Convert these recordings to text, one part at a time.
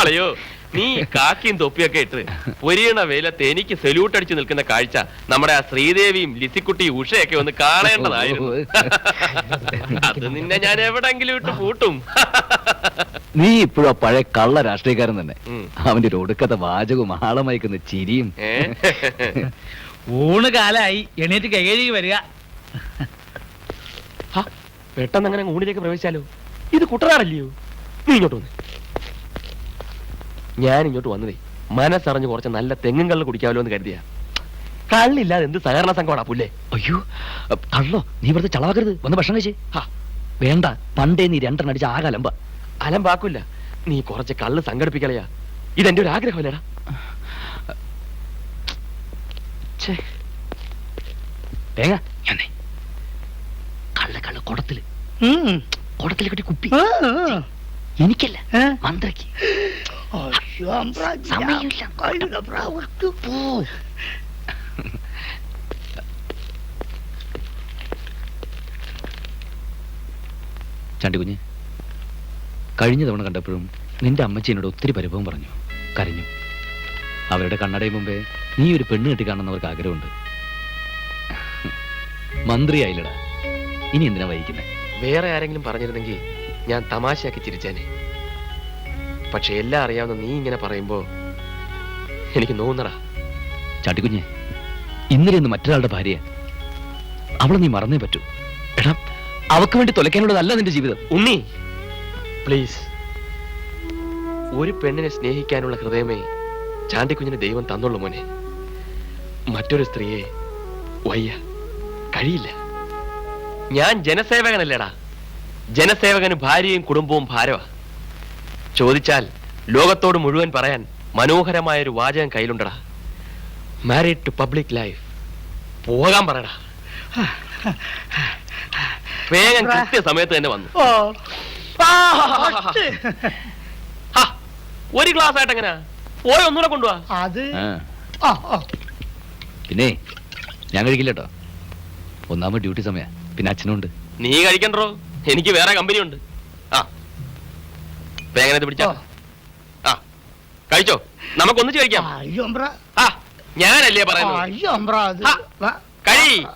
അളയോ നീ കാക്കിയും തൊപ്പിയൊക്കെ ഇട്ട് പൊരിയണ വെയിലത്ത് എനിക്ക് സെല്യൂട്ട് അടിച്ചു നിൽക്കുന്ന കാഴ്ച നമ്മുടെ ആ ശ്രീദേവിയും ലിസിക്കുട്ടിയും ഉഷയൊക്കെ ഒന്ന് കാണേണ്ടതായിരുന്നു. അത് നിന്നെ ഞാൻ എവിടെങ്കിലും ഇട്ട് പൂട്ടും. നീ ഇപ്പോഴും ആ പഴയ കള്ള രാഷ്ട്രീയക്കാരൻ തന്നെ. അവന്റെ ഒരു ഒടുക്കത്തെ വാചകവും ആളമയക്കുന്ന ചിരിയും? ഊണ് കാലായി എണീറ്റ് കൈകഴുകി വരിക. ഹ, പെട്ടെന്ന് അങ്ങനെ ഊണിലേക്ക് പ്രവേശിച്ചാലോ? ഇത് കുട്ടനാടല്ലയോ? നീ ഇങ്ങോട്ട് വന്ന്. ഞാൻ ഇങ്ങോട്ട് വന്നതേ മനസ്സറിഞ്ഞ് കുറച്ച് നല്ല തെങ്ങും കള്ള് കുടിക്കാമല്ലോ എന്ന് കരുതിയ. കള്ളില്ലാതെ എന്ത് സഹകരണ സംഘമാണ് പുല്ലേ? അയ്യോ കള്ളോ നീ വെറുതെ ചളവാക്കരുത്. വന്ന് ഭക്ഷണം കഴിച്ചേ. ഹാ, വേണ്ട പണ്ടേ നീ രണ്ടെണ്ണം അടിച്ച ആകെ അലമ്പ. അലമ്പാക്കില്ല. നീ കുറച്ച് കള്ള് സംഘടിപ്പിക്കളയാ. ഇതെന്റെ ഒരു ആഗ്രഹമല്ലേടാ. തേങ്ങ കള്ള് കള്ള കള്ള കുടത്തിൽ. കുടത്തിൽ കെട്ടി കുപ്പി. ആ, ആ. എനിക്കല്ല. മന്ത്രിക്ക്. ചണ്ടികുഞ്ഞ് ചണ്ടിക്കുഞ്ഞ് കഴിഞ്ഞ തവണ കണ്ടപ്പോഴും നിന്റെ അമ്മച്ചി എന്നോട് ഒത്തിരി പരിഭവം പറഞ്ഞു. കരഞ്ഞു. അവരുടെ കണ്ണടയും മുമ്പേ നീ ഒരു പെണ്ണ് കെട്ടി കാണുന്നവർക്ക് ആഗ്രഹമുണ്ട്. മന്ത്രിയായില്ലടാ. ഇനി എന്തിനാ വഹിക്കുന്നത് വേറെ ആരെങ്കിലും പറഞ്ഞിരുന്നെങ്കിൽ ഞാൻ തമാശയാക്കി ചിരിച്ചേനെ. പക്ഷെ എല്ലാം അറിയാവുന്ന നീ ഇങ്ങനെ പറയുമ്പോ എനിക്ക് നോന്നടാ. ചാട്ടിക്കുഞ്ഞെ ഇന്നലെ ഇന്ന് മറ്റൊരാളുടെ ഭാര്യ അവളെ നീ മറന്നേ പറ്റൂ. എടാ അവക്ക് വേണ്ടി തുലയ്ക്കാനുള്ളതല്ല നിന്റെ ജീവിതം. ഉണ്ണി പ്ലീസ്. ഒരു പെണ്ണിനെ സ്നേഹിക്കാനുള്ള ഹൃദയമേ ചാണ്ടിക്കുഞ്ഞിന് ദൈവം തന്നുള്ളൂ മോനെ. മറ്റൊരു സ്ത്രീയെ വയ്യ. കഴിയില്ല. ഞാൻ ജനസേവകനല്ലേടാ. ജനസേവകന് ഭാര്യയും കുടുംബവും ഭാരവാ. ചോദിച്ചാൽ ലോകത്തോട് മുഴുവൻ പറയാൻ മനോഹരമായ ഒരു വാചകം കയ്യിലുണ്ടടാ. മാരീഡ് ടു പബ്ലിക് ലൈഫ് പോകാൻ പറയടാ. വേഗം കൃത്യസമയത്ത് തന്നെ വന്നു. ആ, ഹാ, ഒരു ഗ്ലാസ് ആയിട്ട് എങ്ങനെ പോയി ഒന്നുകൂടെ കൊണ്ടുപോവാ അത്. പിന്നെ ഞാൻ കഴിക്കില്ല കേട്ടോ ഒന്നാമത് ഡ്യൂട്ടി സമയ. പിന്നെ അച്ഛനുണ്ട്. നീ കഴിക്കണ്ടോ? എനിക്ക് വേറെ കമ്പനി ഉണ്ട് ആ. വേഗനത്തെ പിടിച്ചോ. ആ. കഴിച്ചോ? നമുക്ക് ഒന്നിച്ച് കഴിക്കാം അയ്യോ, അമ്പ്രാ. ആ ഞാനല്ലേ പറയുന്നത്? അയ്യോ, അമ്പ്രാ, അത് ആ. വാ. കഴി.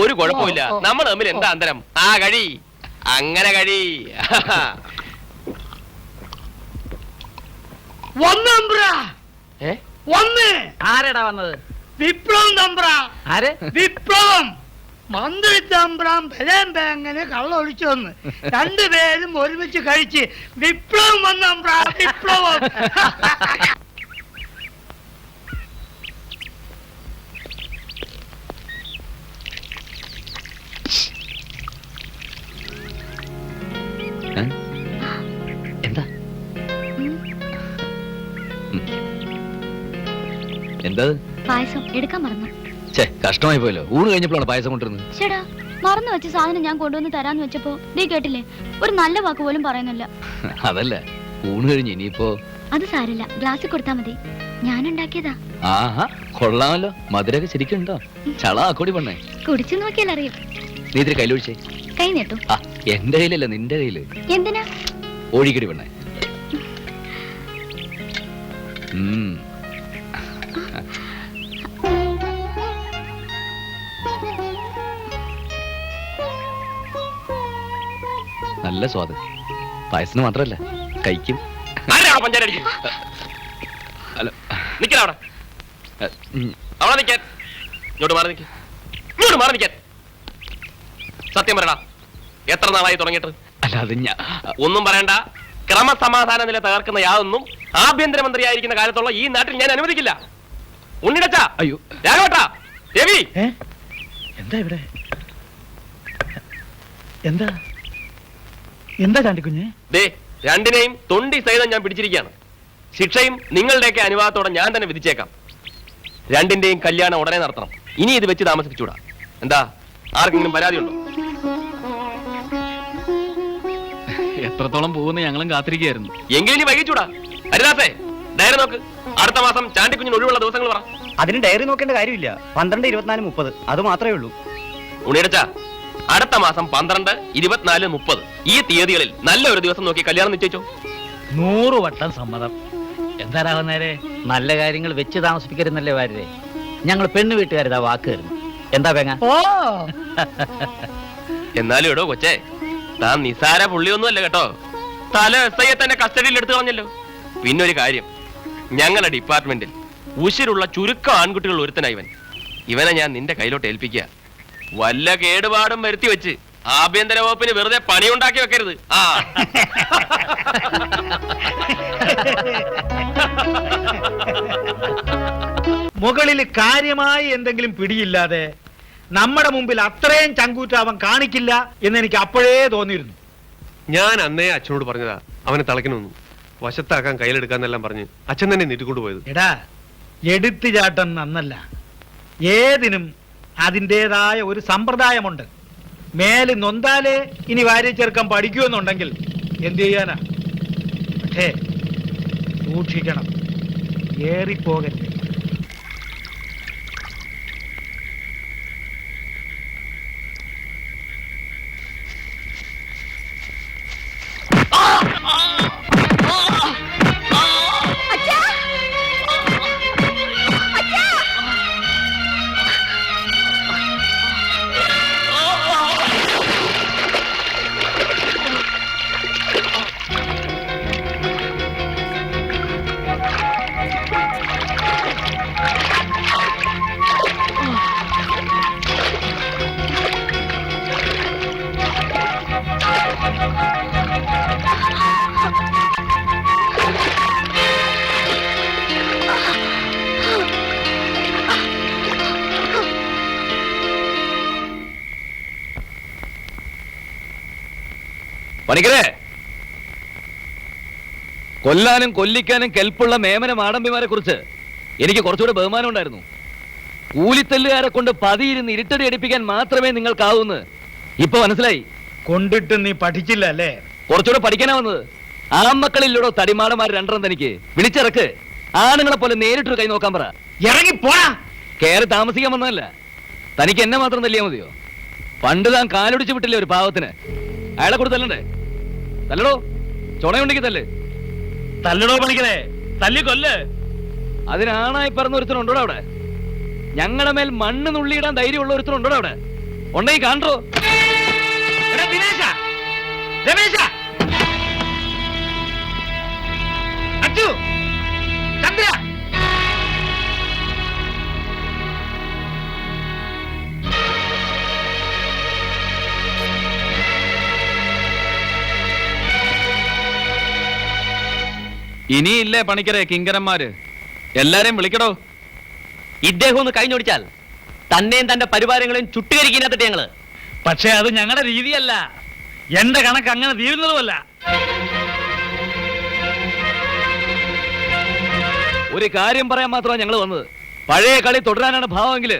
ഒരു കുഴപ്പമില്ല. ഓ, ഓ. നമ്മൾ തമ്മിൽ എന്താ അന്തരം? ആ കഴി. അങ്ങനെ കഴി. വന്ന് അമ്പ്രാ. ഏ? വന്ന്. ആരെടാ വന്നത്? വിപ്ലവം തമ്പ്ര ആര്? വിപ്ലവം. മന്ത്രി തമ്പ്രാൻ ബലം ബാങ്ങനെ കള്ളൊളിച്ചു വന്ന്. രണ്ടുപേരും ഒരുമിച്ച് കഴിച്ച് വിപ്ലവം വന്ന വിപ്ലവം. എന്താ? ഉം. പായസം എടുക്കാൻ മറന്നു. ഛേ കഷ്ടമായി പോയല്ലോ. ഊണ് കഴിഞ്ഞപ്പോഴാണ് പായസം കൊണ്ടിരുന്നത് ചേടാ മറന്നു വെച്ച സാധനം ഞാൻ കൊണ്ടുവന്ന് തരാന്ന് വെച്ചപ്പോ നീ കേട്ടില്ലേ? ഒരു നല്ല വാക്ക് പോലും പറയുന്നില്ല. അതല്ല ഊണ് കഴിഞ്ഞ് ഇനിയിപ്പോ അത് സാരില്ല ഗ്ലാസ് കൊടുത്താ മതി. ഞാൻ ഉണ്ടാക്കിയതാ ആഹാ കൊള്ളാമല്ലോ. മധുരൊക്കെ ശരിക്കും ഉണ്ടോ? ചള പണ്ണേ പെണ്ണേ. കുടിച്ചു നോക്കിയാൽ അറിയാം. നീ ഇതിരി കയ്യിലൊഴിച്ചേ കൈ നീട്ടു. ആ എന്റെ കയ്യിലല്ല നിന്റെ കയ്യിൽ. എന്തിനാ? ഒഴിക്കടി പെണ്ണേ. ഉം. നല്ല സ്വാദ്. പായസത്തിന് മാത്രല്ല കഴിക്കും. അവിടെ. നിൽക്കാൻ ഇങ്ങോട്ട് മാറി നിൽക്കാൻ ഇങ്ങോട്ട് മാറി നിൽക്കാൻ സത്യം പറയടാ. എത്ര നാളായി തുടങ്ങിയിട്ട്? അല്ല അത് ഞാൻ ഒന്നും പറയണ്ട. ക്രമസമാധാന നില തകർക്കുന്ന യാതൊന്നും ആഭ്യന്തരമന്ത്രിയായിരിക്കുന്ന കാലത്തുള്ള ഈ നാട്ടിൽ ഞാൻ അനുവദിക്കില്ല. ഉണ്ണിടച്ച അയ്യോ. രാഘവട്ടാ രവി. എന്താ ഇവിടെ? എന്താ? എന്താ ചാണ്ടിക്കുഞ്ഞ് ദേ രണ്ടിനെയും തൊണ്ടി സഹിതം ഞാൻ പിടിച്ചിരിക്കുകയാണ്. ശിക്ഷയും നിങ്ങളുടെയൊക്കെ അനുവാദത്തോടെ ഞാൻ തന്നെ വിധിച്ചേക്കാം. രണ്ടിന്റെയും കല്യാണം ഉടനെ നടത്തണം. ഇനി ഇത് വെച്ച് താമസിപ്പിച്ചൂടാ എന്താ ആർക്കെങ്കിലും പരാതിയുണ്ടോ? എത്രത്തോളം പോകുന്ന ഞങ്ങളും കാത്തിരിക്കുകയായിരുന്നു. എങ്കിലും ഇനി വൈകിച്ചൂടാ. ഹരിദാസേ ഡയറി നോക്ക്. അടുത്ത മാസം ചാണ്ടി ചാണ്ടിക്കുഞ്ഞിന് ഒഴിവുള്ള ദിവസങ്ങൾ പറ. അതിന് ഡയറി നോക്കേണ്ട കാര്യമില്ല. പന്ത്രണ്ട് ഇരുപത്തിനാല് മുപ്പത്. അത് മാത്രമേ ഉള്ളൂ. ഉണ്ണിയടച്ച അടുത്ത മാസം പന്ത്രണ്ട് ഇരുപത്തിനാല് മുപ്പത്. ഈ തീയതികളിൽ നല്ല ഒരു ദിവസം നോക്കി കല്യാണം നിശ്ചയിച്ചോ? നൂറ് വട്ടം സമ്മതം. എന്താ നല്ല കാര്യങ്ങൾ വെച്ച് താമസിപ്പിക്കരുന്നല്ലേ വാര്യരെ? ഞങ്ങൾ പെണ്ണ് വീട്ടുകാരിതാ വാക്ക് തരുന്നു എന്താ പേങ്ങ? ഓ. എന്നാലും എടോ കൊച്ചേ താൻ നിസാര പുള്ളിയൊന്നും അല്ല കേട്ടോ. തല എസ് ഐയെ തന്നെ കസ്റ്റഡിയിൽ എടുത്തു കളഞ്ഞല്ലോ. പിന്നെ ഒരു കാര്യം ഞങ്ങളുടെ ഡിപ്പാർട്ട്മെന്റിൽ ഉശിരുള്ള ചുരുക്കം ആൺകുട്ടികൾ ഒരുത്തനാ ഇവൻ. ഇവനെ ഞാൻ നിന്റെ കയ്യിലോട്ട് ഏൽപ്പിക്കുക. വല്ല കേടുപാടും വരുത്തി വെച്ച് ആഭ്യന്തര വകുപ്പിന് വെറുതെ പണിയുണ്ടാക്കി വെക്കരുത്. ആ. മുകളിൽ കാര്യമായി എന്തെങ്കിലും പിടിയില്ലാതെ നമ്മുടെ മുമ്പിൽ അത്രയും ചങ്കൂറ്റ അവൻ കാണിക്കില്ല എന്ന് എനിക്ക് അപ്പോഴേ തോന്നിയിരുന്നു. ഞാൻ അന്നേ അച്ഛനോട് പറഞ്ഞതാ അവനെ തളയ്ക്കണമെന്ന് വശത്താക്കാൻ കയ്യിലെടുക്കാന്നെല്ലാം പറഞ്ഞ് അച്ഛൻ തന്നെ നീട്ടിക്കൊണ്ടുപോയത് എടാ എടുത്തു ചാട്ടം നന്നല്ല. ഏതിനും അതിന്റെതായ ഒരു സമ്പ്രദായമുണ്ട്. മേൽ നൊന്താലേ ഇനി വാര്യ ചെറുക്കം പഠിക്കുമെന്നുണ്ടെങ്കിൽ എന്ത് ചെയ്യാനാ? പക്ഷേ സൂക്ഷിക്കണം. ഏറിപ്പോകരുത്. പണിക്കരേ. കൊല്ലാനും കൊല്ലിക്കാനും കെൽപ്പുള്ള മേമന മാടമ്പിമാരെ കുറിച്ച് എനിക്ക് കുറച്ചുകൂടെ ബഹുമാനം ഉണ്ടായിരുന്നു. കൂലിത്തല്ലുകാരെ കൊണ്ട് പതിയിരുന്ന് ഇരുട്ടടി അടിപ്പിക്കാൻ മാത്രമേ നിങ്ങൾക്കാവൂന്ന് ഇപ്പൊ മനസ്സിലായി? കൊണ്ടിട്ട് നീ പഠിച്ചില്ല അല്ലേ? കുറച്ചുകൂടെ പഠിക്കാനാ വന്നത്. തടിമാടന്മാർ രണ്ടെണ്ണം തനിക്ക്. വിളിച്ചിറക്ക്. ആണുങ്ങളെ പോലെ നേരിട്ടൊരു കൈ നോക്കാൻ പറ. ഇറങ്ങി പോടാ. കയറി താമസിക്കാൻ വന്നതല്ല. തനിക്ക് എന്നെ മാത്രം തല്ലിയാ മതിയോ? പണ്ട് താൻ കാലൊടിച്ച് വിട്ടില്ലേ ഒരു പാവത്തിന്? അയാളെ കൂടെ തല്ലണ്ടേ തല്ലടോ. ചുണയുണ്ടെങ്കിൽ തല്ല്. തല്ലടോ പണിക്കരെ. തല്ലി കൊല്ല്. അതിനാണായി പറഞ്ഞ ഒരുത്തനുണ്ടോ അവിടെ? ഞങ്ങളുടെ മേൽ മണ്ണ് നുള്ളിയിടാൻ ധൈര്യമുള്ള ഒരുത്തനുണ്ടോ അവിടെ? ഉണ്ടെങ്കിൽ കാണോ ദിനേശ. രമേശ. അച്ചു. ചന്ദ്ര. ഇനിയില്ലേ പണിക്കരെ കിങ്കരന്മാര്? എല്ലാരെയും വിളിക്കടോ. ഇദ്ദേഹം ഒന്ന് കഴിഞ്ഞോടിച്ചാൽ തന്നെയും തന്റെ പരിവാരങ്ങളെയും ചുട്ടുകരിക്കുന്നതിട്ട് ഞങ്ങൾ. പക്ഷേ അത് ഞങ്ങളുടെ രീതിയല്ല. എന്റെ കണക്ക് അങ്ങനെ തീരുന്നതുമല്ല. ഒരു കാര്യം പറയാൻ മാത്രമാണ് ഞങ്ങൾ വന്നത്. പഴയ കളി തുടരാനാണ് ഭാവമെങ്കിൽ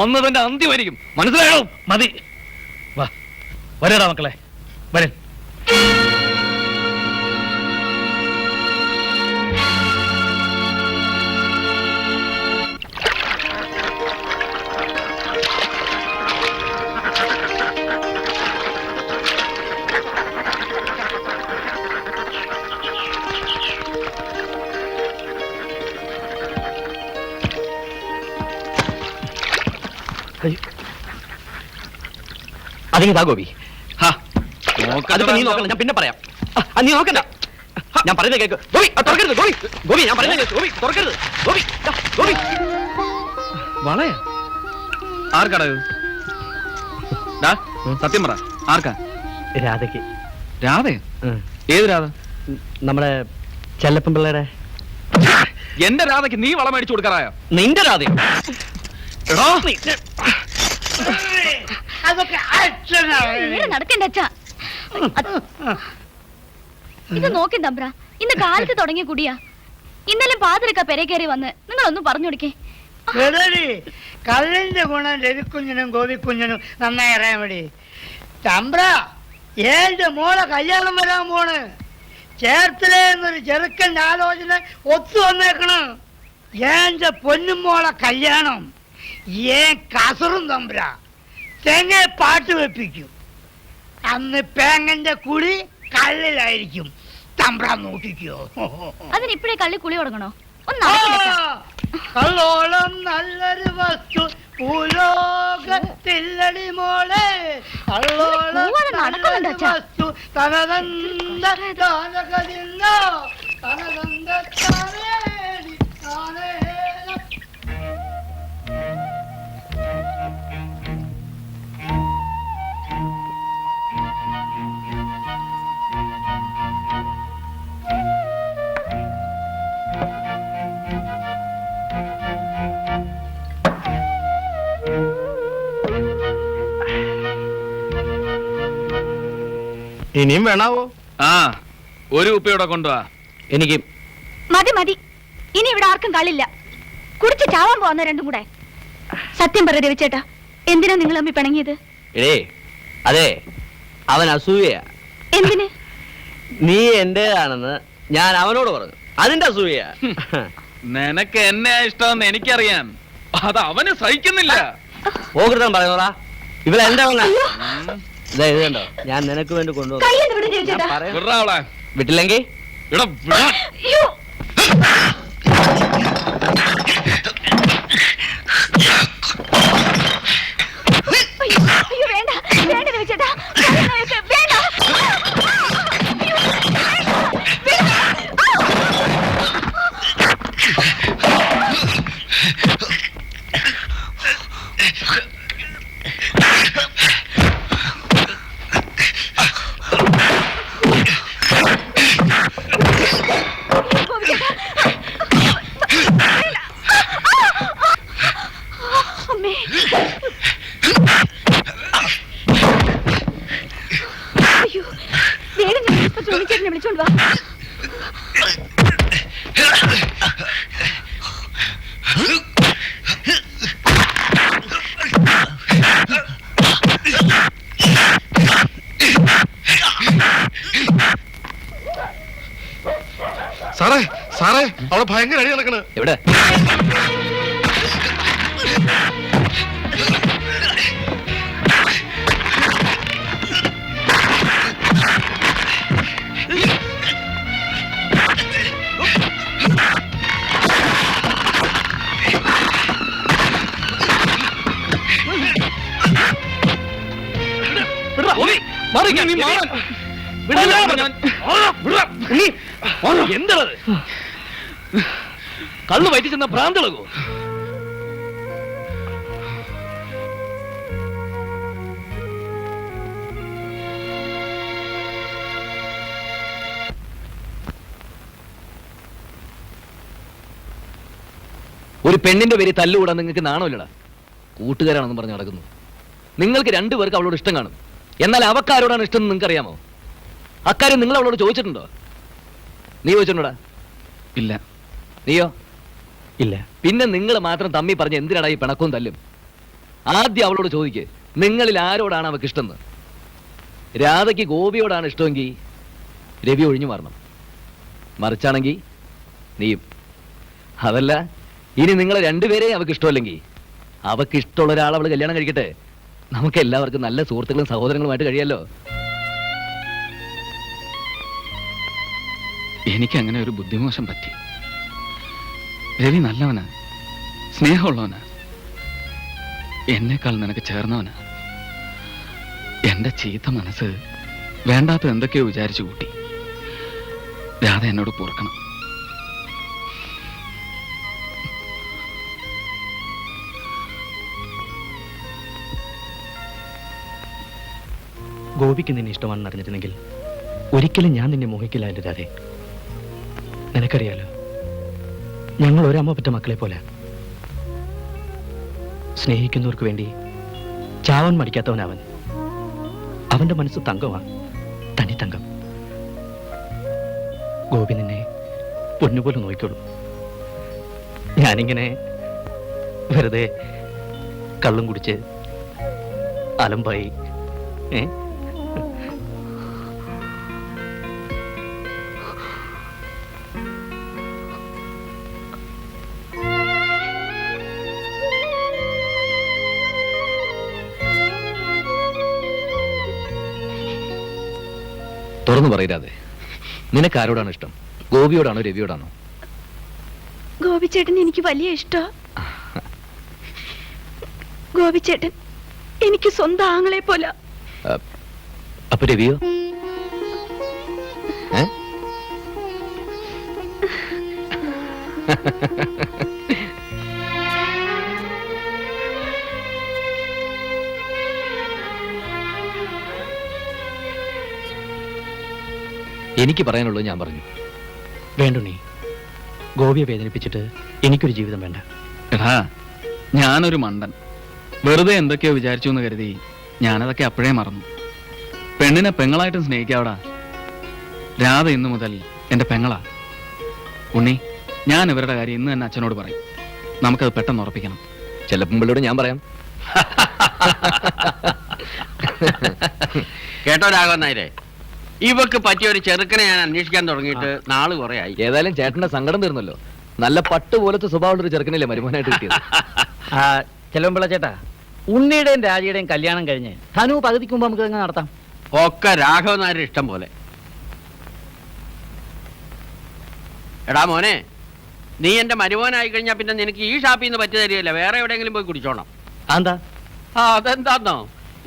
അന്ന് തന്റെ അന്ത്യമായിരിക്കും മനസ്സിലായോ? മതി. വാ. വരടാ മക്കളെ. വരൻ. അതിന് താ ഗോപി. അതിപ്പോ നീ നോക്കണ്ട ഞാൻ പിന്നെ പറയാം. ആ, നീ നോക്കണ്ട. ഞാൻ പറയുന്നത് കേക്ക്. ഗോപി ആ, തുറക്കരുത് ഗോപി. ഗോപി ഞാൻ പറയുന്നത് കേക്ക്. ഗോപി തുറക്കരുത്. ഗോപി ദാ, ഗോപി. വളയാ ആർക്കാടാ ഇത്? ഡാ, സത്യം പറ. ആർക്കാ? രാധയ്ക്ക്. രാധേ ഏത് രാധ? നമ്മളെ ചെല്ലപ്പൻ പിള്ളേരെ എന്റെ രാധയ്ക്ക് നീ വളം മേടിച്ചു കൊടുക്കാറായോ? നിന്റെ രാധ അതൊക്കെ നേരെ നടക്കണ്ട അച്ഛാ. ഇത് നോക്കി തമ്പ്ര. ഇന്ന് കാലത്ത് തുടങ്ങിയ കൂടിയാ. ഇന്നലെ പാതിരക്ക പെരെ കയറി വന്ന് നിങ്ങളൊന്നും പറഞ്ഞു കൊടുക്കേ. കള്ളിന്റെ ഗുണം രവിക്കുഞ്ഞിനും ഗോപിക്കുഞ്ഞിനും നന്നായി അറിയാൻ വേണ്ടി. തമ്പ്ര ഏന്റെ മോളെ കല്യാണം വരാൻ പോണ്? ചേർത്തലേ എന്നൊരു ചെറുക്കന്റെ ആലോചന ഒത്തു വന്നേക്കണം. ഏന്റെ പൊന്നും മോളെ കല്യാണം? ഏൻ കസറും തമ്പുരാ. തെങ്ങ പാട്ട് വെപ്പിക്കും. അന്ന് പേങ്ങന്റെ കുളി കള്ളിലായിരിക്കും. തമ്പുരാ നോക്കിക്കോ. അതിന് ഇപ്പോഴേ കള്ളി കുളി തുടങ്ങണോ? കള്ളോളം നല്ലൊരു വസ്തു. ഭൂലോകത്തില്ലടി മോളെ. കള്ളോളം നല്ലൊരു. വസ്തു. തനതന്ത താനകതില്ല തനതന്ത ഇനിയും വേണാവോ? ആ ഒരു ഉപ്പയോടെ കൊണ്ടുവാ. എനിക്ക് മതി മതി. ഇനി ഇവിടെ ആർക്കും കളില്ല കുടിച്ച് ചാവാൻ പോകുന്ന രണ്ടും കൂടെ. സത്യം പറ രവിച്ചേട്ടാ. എന്തിനാ നിങ്ങൾ അമ്മി പിണങ്ങിയത്? ഏ അതെ അവൻ അസൂയ എന്തിന്? നീ എന്റേതാണെന്ന് ഞാൻ അവനോട് പറഞ്ഞു. അതിന്റെ അസൂയ നിനക്ക് എന്നെ ഇഷ്ടമെന്ന് എനിക്കറിയാം അത് അവന് സഹിക്കുന്നില്ല. ഓകൃതം പറയുന്നോടാ. ഇവളെ എന്റെ അവനാ ഇതാ ഇത് കണ്ടോ? ഞാൻ നിനക്ക് വേണ്ടി കൊണ്ടുവന്നു. കയ്യെന്ന് വിട് ഞാൻ രവിച്ചേട്ടാ പറയാം. വിടറാ അവളെ. വിട്ടില്ലെങ്കിൽ എടാ, വിടാ. അയ്യോ. അയ്യോ, അയ്യോ വേണ്ട വേണ്ട രവിച്ചേട്ടാ അവിടെ ഭയങ്കര അടി നടക്കണ്. എവിടെ? എന്തത് കള്ളു വയറ്റി ചെന്ന ഭ്രാന്തളകോ? ഒരു പെണ്ണിന്റെ പേര് തല്ലുകൂടാൻ നിങ്ങൾക്ക് നാണമില്ലടാ. കൂട്ടുകാരാണെന്ന് പറഞ്ഞ് നടക്കുന്നു. നിങ്ങൾക്ക് രണ്ടുപേർക്ക് അവളോട് ഇഷ്ടം കാണും. എന്നാൽ അവക്കാരോടാണ് ഇഷ്ടം എന്ന് നിങ്ങൾക്ക് അറിയാമോ അക്കാര്യം നിങ്ങൾ അവളോട് ചോദിച്ചിട്ടുണ്ടോ? നീ ചോദിച്ചിട്ടുണ്ടോടാ? ഇല്ല. നീയോ? ഇല്ല. പിന്നെ നിങ്ങൾ മാത്രം തമ്മി പറഞ്ഞ് എന്തിനാടാ ഈ പിണക്കവും തല്ലും? ആദ്യം അവളോട് ചോദിക്ക് നിങ്ങളിൽ ആരോടാണ് അവക്ക് ഇഷ്ടമെന്ന് രാധയ്ക്ക് ഗോപിയോടാണ് ഇഷ്ടമെങ്കിൽ രവി ഒഴിഞ്ഞു മാറണം. മറിച്ചാണെങ്കിൽ നീയും. അതല്ല ഇനി നിങ്ങളെ രണ്ടുപേരെയും അവക്ക് ഇഷ്ടമല്ലെങ്കിൽ അവക്ക് ഇഷ്ടമുള്ള ഒരാൾ അവൾ കല്യാണം കഴിക്കട്ടെ? നമുക്ക് എല്ലാവർക്കും നല്ല സുഹൃത്തുക്കളും സഹോദരങ്ങളുമായിട്ട് കഴിയാലോ? എനിക്ക് അങ്ങനെ ഒരു ബുദ്ധിമോശം പറ്റി. രവി നല്ലവനാ. സ്നേഹമുള്ളവനാ. എന്നെക്കാൾ നിനക്ക് ചേർന്നവനാ. എന്റെ ചീത്ത മനസ്സ് വേണ്ടാത്ത എന്തൊക്കെയോ വിചാരിച്ചു കൂട്ടി. രാധ എന്നോട് പൊറുക്കണം. ഗോപിക്ക് നിന്നെ ഇഷ്ടമാണെന്ന് അറിഞ്ഞിരുന്നെങ്കിൽ ഒരിക്കലും ഞാൻ നിന്നെ മോഹിക്കില്ലായിരുന്നു രാധേ. നിനക്കറിയാലോ? ഞങ്ങൾ ഒരമ്മ പറ്റ മക്കളെ പോലെ. സ്നേഹിക്കുന്നവർക്ക് വേണ്ടി ചാവാൻ മടിക്കാത്തവനവൻ. അവന്റെ മനസ്സ് തങ്കമാണ് തനി തങ്കം. ഗോപി നിന്നെ പൊന്നുപോലെ നോക്കിക്കോളൂ. ഞാനിങ്ങനെ വെറുതെ കള്ളും കുടിച്ച് അലമ്പായി ഏ? തുറന്നു പറയരാതെ നിനക്ക് ആരോടാണ് ഇഷ്ടം? ഗോപിയോടാണോ രവിയോടാണോ? ഗോപിച്ചേട്ടൻ എനിക്ക് വലിയ ഇഷ്ടാ. ഗോപിച്ചേട്ടൻ എനിക്ക് സ്വന്തം ആങ്ങളെ പോലെ. അപ്പൊ രവിയോ? ഏ? എനിക്ക് പറയാനുള്ളത് ഞാൻ പറഞ്ഞു. വേണ്ടുണ്ണി ഗോപിയെ വേദനിപ്പിച്ചിട്ട് എനിക്കൊരു ജീവിതം വേണ്ട. എടാ ഞാനൊരു മണ്ടൻ. വെറുതെ എന്തൊക്കെയോ വിചാരിച്ചു എന്ന് കരുതി ഞാനതൊക്കെ അപ്പോഴേ മറന്നു. പെണ്ണിനെ പെങ്ങളായിട്ടും സ്നേഹിക്കാവടാ. രാധ ഇന്നു മുതൽ എന്റെ പെങ്ങളാ. ഉണ്ണി ഞാൻ ഇവരുടെ കാര്യം ഇന്ന് തന്നെ അച്ഛനോട് പറയും. നമുക്കത് പെട്ടെന്ന് ഉറപ്പിക്കണം. ചെല്ലപ്പുമ്പിളോട് ഞാൻ പറയാം. കേട്ടോ രാഘവൻ നായരെ. ഇവക്ക് പറ്റിയ ഒരു ചെറുക്കനെ ഞാൻ അന്വേഷിക്കാൻ തുടങ്ങിയിട്ട് നാൾ കുറെ ആയി. ഏതായാലും ചേട്ടന്റെ സങ്കടം തീർന്നല്ലോ. നല്ല പട്ട് പോലത്തെ സ്വഭാവമുള്ള ഒരു ചെറുക്കനല്ലേ മരുമോനായിട്ട് കിട്ടിയത്? ചെലവമ്പിള്ള ചേട്ടാ ഉണ്ണിയുടെയും രാജയുടെയും കല്യാണം കഴിഞ്ഞ് ധനു പകുതിക്ക് മുമ്പ് നമുക്ക് ഇതങ്ങ് നടത്താം. ഒക്കെ രാഘവൻ നായർ ഇഷ്ടം പോലെ. എടാ മോനെ നീ എന്റെ മരുമോനായി കഴിഞ്ഞാൽ പിന്നെ നിനക്ക് ഈ ഷാപ്പിൽ നിന്ന് പറ്റി തരികയില്ല. വേറെ എവിടെയെങ്കിലും പോയി കുടിച്ചോണം. എന്താ ആ അതെന്താന്നോ?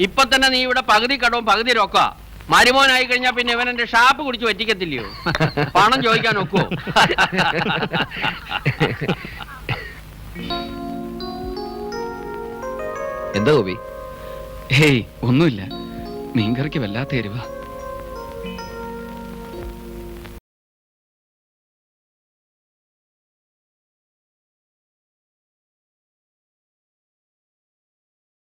ഇപ്പൊ തന്നെ നീ ഇവിടെ പകുതി കടവും പകുതി രൊക്ക. മരുമോനായി കഴിഞ്ഞാൽ പിന്നെ ഇവൻ എന്റെ ഷാപ്പ് കുടിച്ച് പറ്റിക്കത്തില്ലയോ? പണം ചോദിക്കാൻ ഒക്കുവോ എന്താ ഗോപി? ഹേയ് ഒന്നുമില്ല. മീൻകറിക്ക് വല്ലാത്ത എരിവാ.